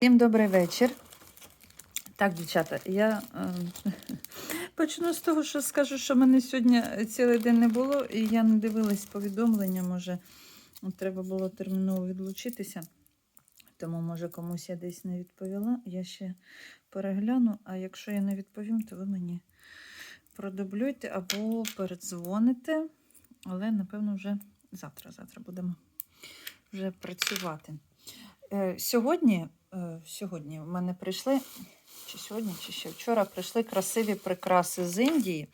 Всім добрий вечір. Так, дівчата, я е, почну з того, що скажу, що мене сьогодні цілий день не було, і я не дивилась повідомлення, може, треба було терміново відлучитися. Тому, може, комусь я десь не відповіла. Я ще перегляну, а якщо я не відповім, то ви мені продублюйте або передзвоните. Але, напевно, вже завтра. Завтра будемо вже працювати. Е, Сьогодні, сьогодні в мене прийшли, чи сьогодні, чи ще вчора прийшли красиві прикраси з Індії.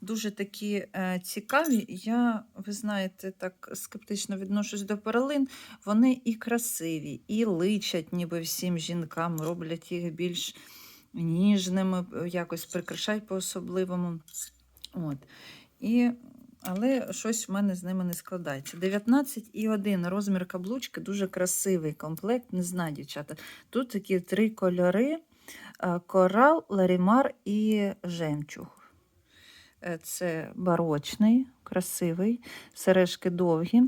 Дуже такі е, цікаві. Я, ви знаєте, так скептично відношусь до перлин. Вони і красиві, і личать, ніби всім жінкам, роблять їх більш ніжними, е, якось прикрашають по-особливому. От. І але щось в мене з ними не складається. 19,1 розмір каблучки, дуже красивий комплект. Не знаю, дівчата. Тут такі три кольори: е, корал, ларімар і жемчуг. Е, Це барочний, красивий, сережки довгі.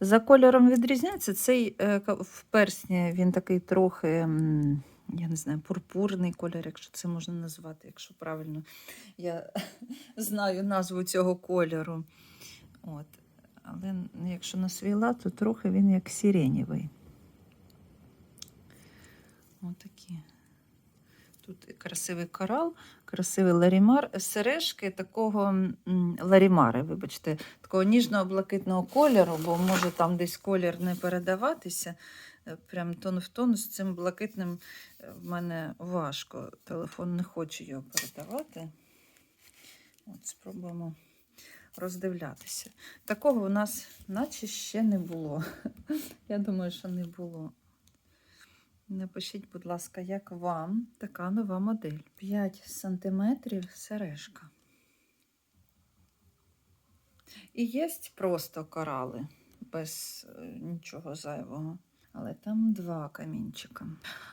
За кольором відрізняється. Цей е, в персні він такий трохи, я не знаю, пурпурний колір, якщо це можна назвати, якщо правильно я знаю назву цього кольору. От. Але якщо на свій лад, то трохи він як сиренєвий. Отакі. Тут красивий корал, красивий ларімар, сережки такого ларімари, вибачте, такого ніжного блакитного кольору, бо може там десь колір не передаватися. Е, Прям тон в тон з цим блакитним е, в мене важко. Телефон не хоче його передавати. От спробуємо роздивлятися. Такого у нас, наче ще не було. Я думаю, що не було. Напишіть, будь ласка, як вам така нова модель? 5 сантиметрів сережка. І є просто корали, без е, нічого зайвого. Але там два камінчика.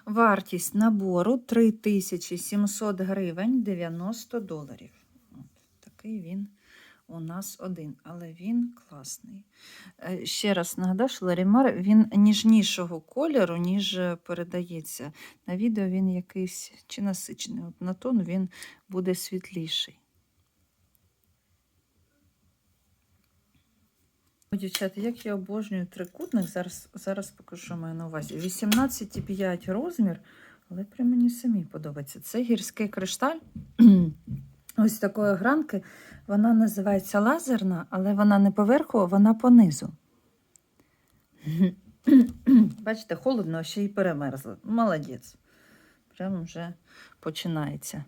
Вартість набору 3700 гривень 90 доларів. От, такий він у нас один, але він класний. Е, Ще раз нагадаю, Ларімар він ніжнішого кольору, ніж е, передається. На відео він якийсь чи насичений. От на тон він буде світліший. Дівчата, як я обожнюю трикутник, зараз, зараз покажу, що маю на увазі. 18,5 розмір, але при мені самі подобається. Це гірський кришталь. Ось такої гранки. Вона називається лазерна, але вона не поверху, вона понизу. Бачите, холодно, а ще й перемерзла. Молодець. Прямо вже починається.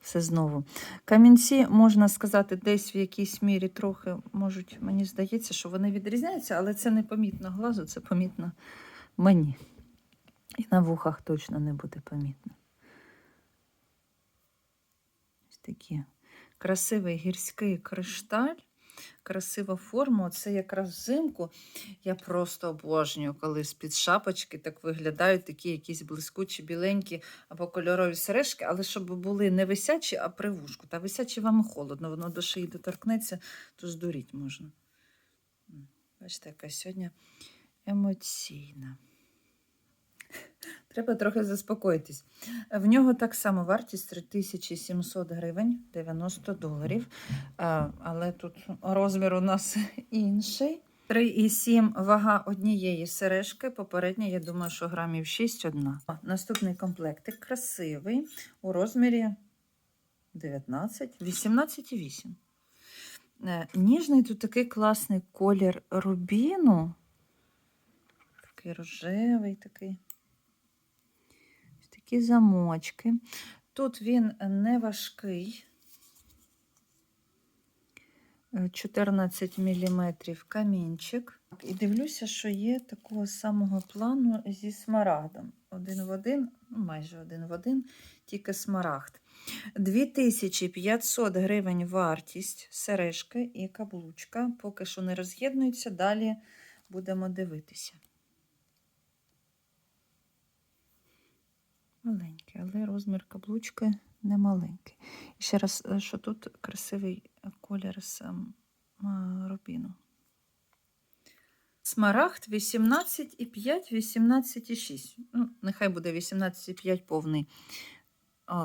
Все знову. Камінці, можна сказати, десь в якійсь мірі трохи можуть, мені здається, що вони відрізняються, але це не помітно глазу, це помітно мені. І на вухах точно не буде помітно. Ось такі. Красивий гірський кришталь, красива форма. Це якраз взимку. Я просто обожнюю, коли з-під шапочки так виглядають такі якісь блискучі, біленькі або кольорові сережки, але щоб були не висячі, а при вушку. Та висячі вам холодно, воно до шиї доторкнеться, то здуріть можна. Бачите, яка сьогодні емоційна. Треба трохи заспокоїтись. В нього так само вартість 3700 гривень 90 доларів. Але тут розмір у нас інший. 3,7 вага однієї сережки. Попередня, я думаю, що грамів 6 одна. Наступний комплектик красивий у розмірі 19, 18,8. Е, Ніжний тут такий класний колір рубіну. Такий рожевий такий. Такі замочки. Тут він не важкий. Е, 14 мм камінчик. І дивлюся, що є такого самого плану зі смарагдом. Один в один, ну, майже один в один, тільки смарагд. 2500 гривень вартість сережки і каблучка. Поки що не роз'єднуються, далі будемо дивитися. Маленький, але розмір каблучки не маленький. І ще раз, е, що тут красивий колір з ем, рубіну. Смарагд 18,5, 18,6. Ну, нехай буде 18,5 повний.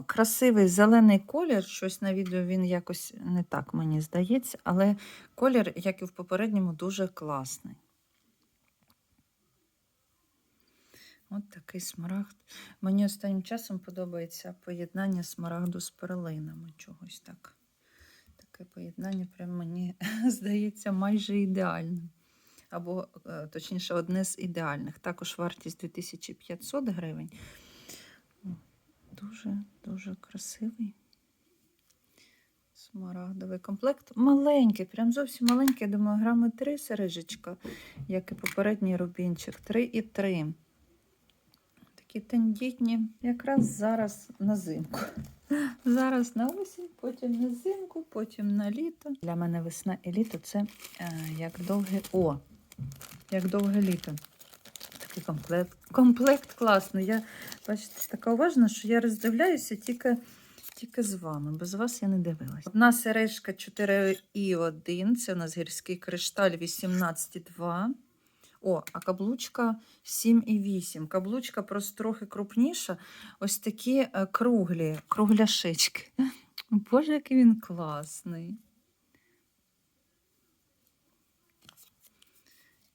Красивий зелений колір. Щось на відео він якось не так, мені здається, але колір, як і в попередньому, дуже класний. От такий смарагд. Мені останнім часом подобається поєднання смарагду з перлинами. Чогось так. Таке поєднання прям мені здається майже ідеальним. Або, е, точніше, одне з ідеальних. Також вартість 2500 гривень. Дуже, дуже красивий. Смарагдовий комплект. Маленький, прям зовсім маленький. Я думаю, грами 3 сережечка, як і попередній рубінчик. 3,3. Тендітні. Якраз зараз на зимку. Зараз на осінь, потім на зимку, потім на літо. Для мене весна і літо це е, як довге О, як довге літо. Такий комплект. Комплект класний. Я, бачите, така уважна, що я роздивляюся тільки, тільки з вами. Без вас я не дивилась. Одна сережка 4,1. Це у нас гірський кришталь 18,2. О, а каблучка 7,8. Каблучка просто трохи крупніша. Ось такі е, круглі, кругляшечки. Боже, який він класний.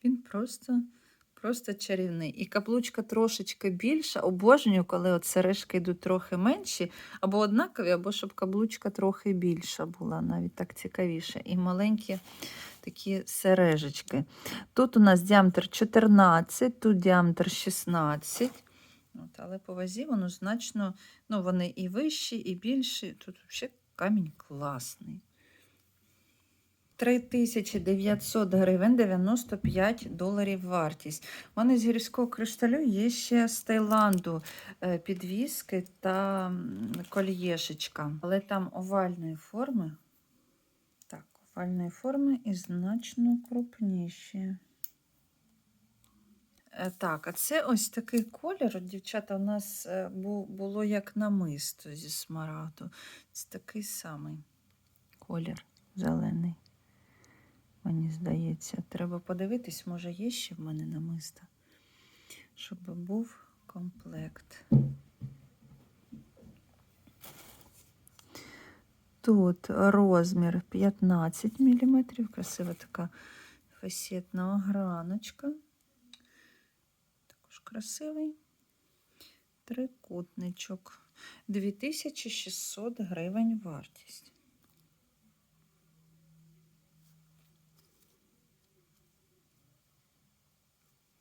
Він просто, просто чарівний. І каблучка трошечки більша. Обожнюю, коли от сережки йдуть трохи менші, або однакові, або щоб каблучка трохи більша була, навіть так цікавіше. І маленькі такі сережечки. Тут у нас діаметр 14, тут діаметр 16. От, але по вазі воно значно, ну, вони і вищі, і більші. Тут взагалі камінь класний. 3900 гривень 95 доларів вартість. У мене з гірського кришталю є ще з Таїланду е, підвіски та кольєшечка. Але там овальної форми. Так, овальної форми і значно крупніші. Е, Так, а це ось такий колір. Дівчата, у нас е, було як намисто зі смарагду. Це такий самий колір зелений. Мені здається, треба подивитись, може є ще в мене намиста, щоб був комплект. Тут розмір 15 мм, красива така фасетна ограночка. Також красивий трикутничок. 2600 гривень вартість.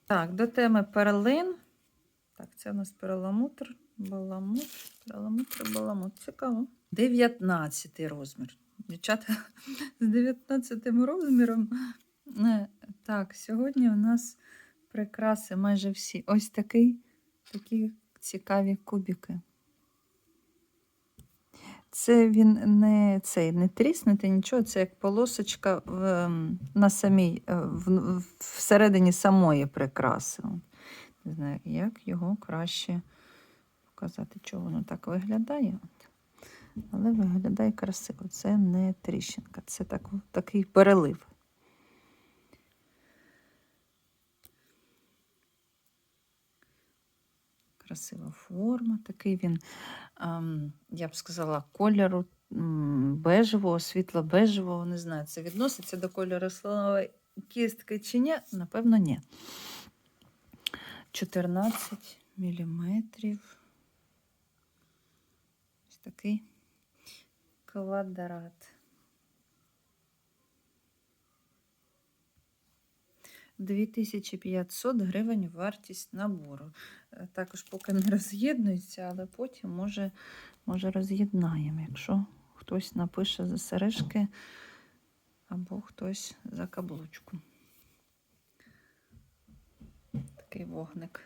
Так, до теми перлин. Так, це у нас перламутр, баламут, перламутр, баламут. Цікаво. 19 розмір. Дівчата з 19 розміром. Е, Так, сьогодні у нас прикраси майже всі. Ось такий, такі цікаві кубики. Це він не цей не тріснути, нічого, це як полосочка в, ем, на самій, е, в, всередині самої прикраси. Не знаю, як його краще показати, чого воно так виглядає. Але виглядає красиво. Це не тріщинка, це так, такий перелив. Красива форма, такий він, ем, я б сказала, кольору бежевого, світло-бежевого, не знаю, це відноситься до кольору слонової кістки чи ні? Напевно, ні. 14 міліметрів. Ось такий квадрат. 2500 гривень вартість набору. Е, Також поки не роз'єднується, але потім може, може роз'єднаємо, якщо хтось напише за сережки або хтось за каблучку. Такий вогник.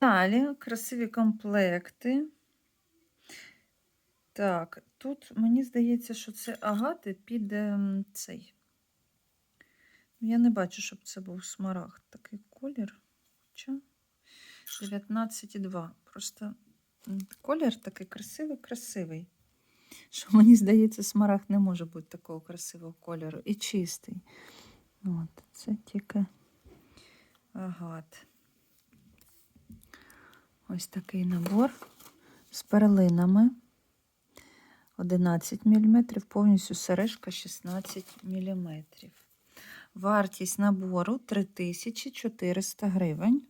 Далі красиві комплекти. Так, тут мені здається, що це агати під ем, цей. Я не бачу, щоб це був смарагд. Такий колір. Хоча 19,2. Просто колір такий красивий, красивий. Що мені здається, смарагд не може бути такого красивого кольору. І чистий. От, це тільки агат. Ось такий набор з перлинами. 11 мм, повністю сережка 16 мм. Вартість набору 3400 гривень.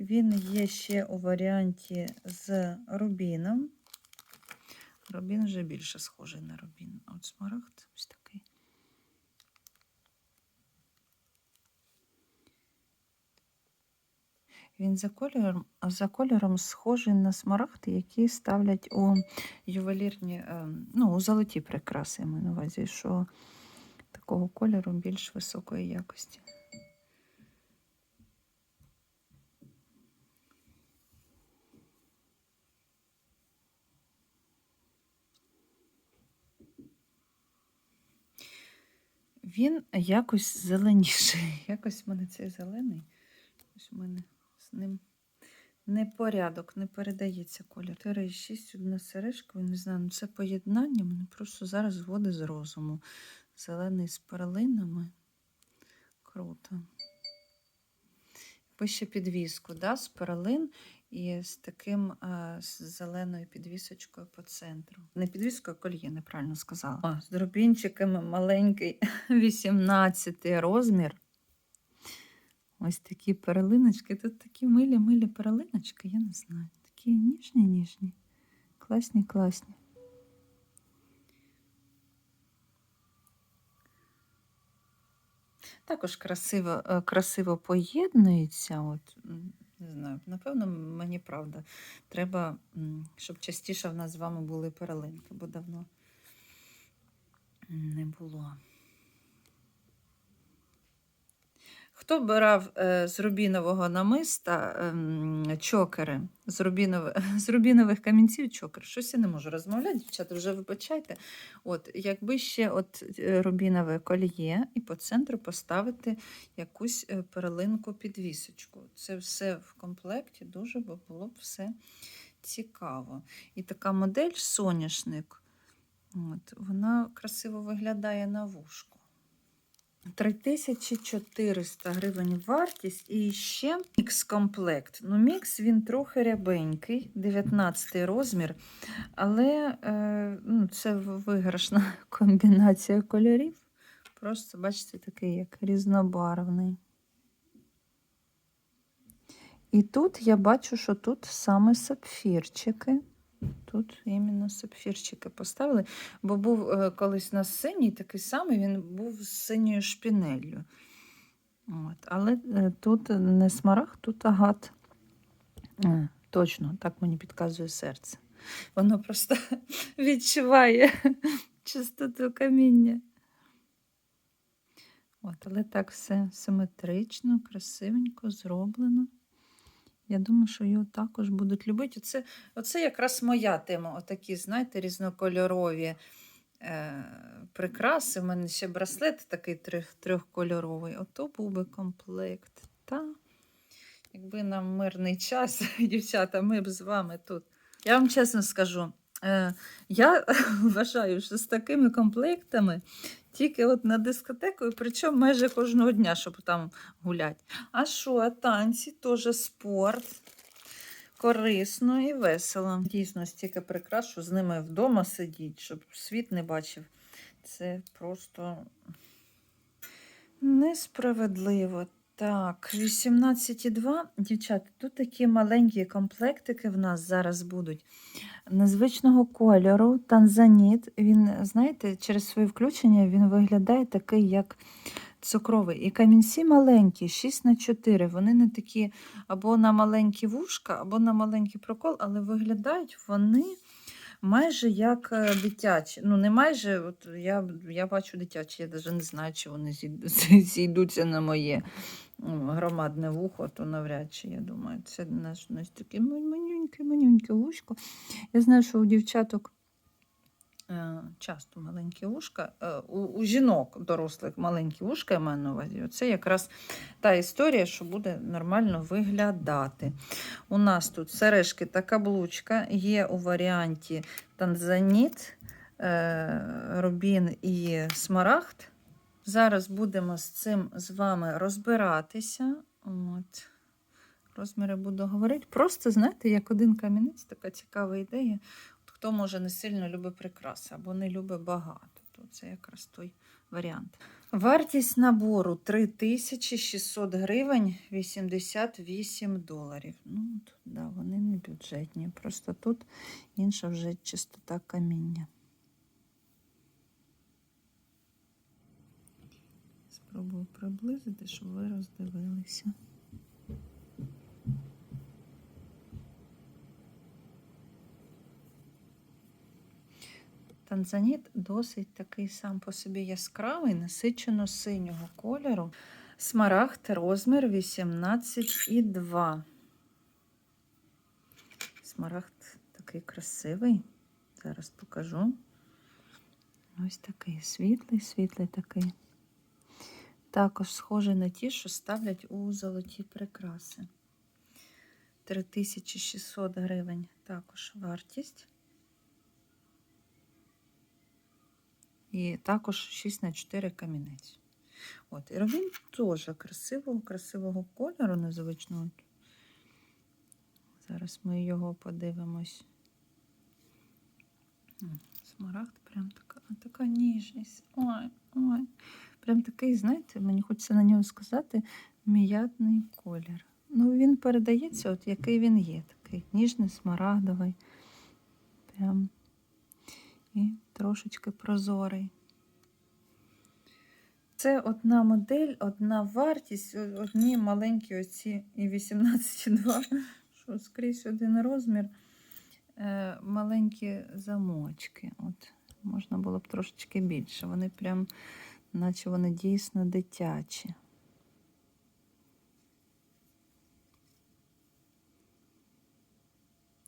Він є ще у варіанті з рубіном. Рубін вже більше схожий на рубін. От смарагд ось такий. Він за кольором, за кольором схожий на смарагди, які ставлять у ювелірні, е, ну, у золоті прикраси, я маю на увазі, що такого кольору більш високої якості. Він якось зеленіший. Якось в мене цей зелений. Ось у мене з ним непорядок, не передається колір. 4,6 одна сережка, не знаю, ну це поєднання мене просто зараз зводить з розуму. Зелений з перлинами. Круто. Пише підвіску, да, з перлин і з таким а, з зеленою підвісочкою по центру. Не підвіскою, а кольє, неправильно сказала. А, з дробінчиками маленький 18 розмір. Ось такі перлиночки. Тут такі милі-милі перлиночки, я не знаю. Такі ніжні-ніжні. Класні, класні. Також красиво, е, красиво поєднується. От, не знаю, напевно, мені правда. Треба, щоб частіше в нас з вами були перелинки, бо давно не було. Хто брав е, з рубінового намиста ем, чокери, з, рубінових, з рубінових камінців чокер? Щось я не можу розмовляти, дівчата, вже вибачайте. От, якби ще от е, рубінове кольє і по центру поставити якусь е, перлинку підвісочку. Це все в комплекті дуже було б все цікаво. І така модель соняшник, от, вона красиво виглядає на вушку. 3400 гривень вартість і ще мікс-комплект. Ну, мікс він трохи рябенький, 19 розмір, але е, ну, це виграшна комбінація кольорів. Просто, бачите, такий як різнобарвний. І тут я бачу, що тут саме сапфірчики. Тут іменно сапфірчики поставили, бо був е, колись на синій такий самий, він був з синьою шпінеллю. От. Але е, тут не смарагд, тут агат. Е, точно, так мені підказує серце. Воно просто відчуває чистоту каміння. От, але так все симетрично, красивенько зроблено. Я думаю, що його також будуть любити. Оце, оце якраз моя тема. Отакі, знаєте, різнокольорові е, прикраси. У мене ще браслет такий трьох, трьохкольоровий. Ото був би комплект. Та, якби нам мирний час, дівчата, ми б з вами тут. Я вам чесно скажу, е, я вважаю, що з такими комплектами тільки от на дискотеку, і причому майже кожного дня, щоб там гуляти. А що, танці теж спорт. Корисно і весело. Дійсно, стільки прикрас, що з ними вдома сидіть, щоб світ не бачив. Це просто несправедливо. Так, 18,2. Дівчата, тут такі маленькі комплектики в нас зараз будуть. Незвичного кольору, танзаніт. Він, знаєте, через своє включення він виглядає такий, як цукровий. І камінці маленькі, 6 на 4. Вони не такі або на маленькі вушка, або на маленький прокол, але виглядають вони майже як е, дитячі. Ну, не майже, от я, я бачу дитячі, я навіть не знаю, чи вони зійдуться на моє громадне вухо, то навряд чи, я думаю, це наш, наш таке манюньке, манюньке вушко. Я знаю, що у дівчаток е, часто маленькі вушка, е, у, у жінок дорослих маленькі вушка, я маю на увазі. Це якраз та історія, що буде нормально виглядати. У нас тут сережки та каблучка є у варіанті танзаніт, е, рубін і смарагд Зараз будемо з цим з вами розбиратися. От. Розміри буду говорити. Просто, знаєте, як один камінець, така цікава ідея. От хто може не сильно любить прикраси або не любить багато, то це якраз той варіант. Вартість набору 3600 гривень 88 доларів. Ну, от, да, вони не бюджетні. Просто тут інша вже чистота каміння. Спробую приблизити, щоб ви роздивилися. Танзаніт досить такий сам по собі яскравий, насичено синього кольору. Смарагд розмір 18,2. Смарагд такий красивий. Зараз покажу. Ось такий світлий, світлий такий. Також схожий на ті, що ставлять у золоті прикраси. 3600 гривень також вартість. І також 6 на 4 камінець. От, і рубін теж красивого, красивого кольору незвичного. Зараз ми його подивимось. Смарагд прям така, така ніжність. Ой, ой. Прям такий, знаєте, мені хочеться на нього сказати, м'ятний колір. Ну, він передається, от який він є. Такий ніжний, смарагдовий. Прям і трошечки прозорий. Це одна модель, одна вартість, одні маленькі оці і 18,2, що скрізь один розмір, е, маленькі замочки. От, можна було б трошечки більше. Вони прям, наче вони дійсно дитячі.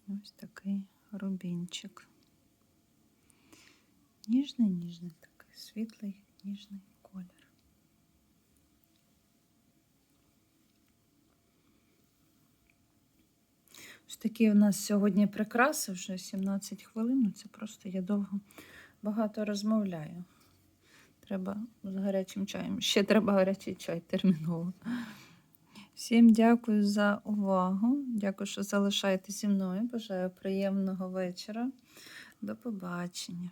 Ось такий рубінчик. Ніжний, ніжний такий, світлий, ніжний колір. Ось такі у нас сьогодні прикраси, вже 17 хвилин. ну Це просто я довго багато розмовляю. Треба з гарячим чаєм. Ще треба гарячий чай терміново. Всім дякую за увагу. Дякую, що залишаєтеся зі мною. Бажаю приємного вечора. До побачення.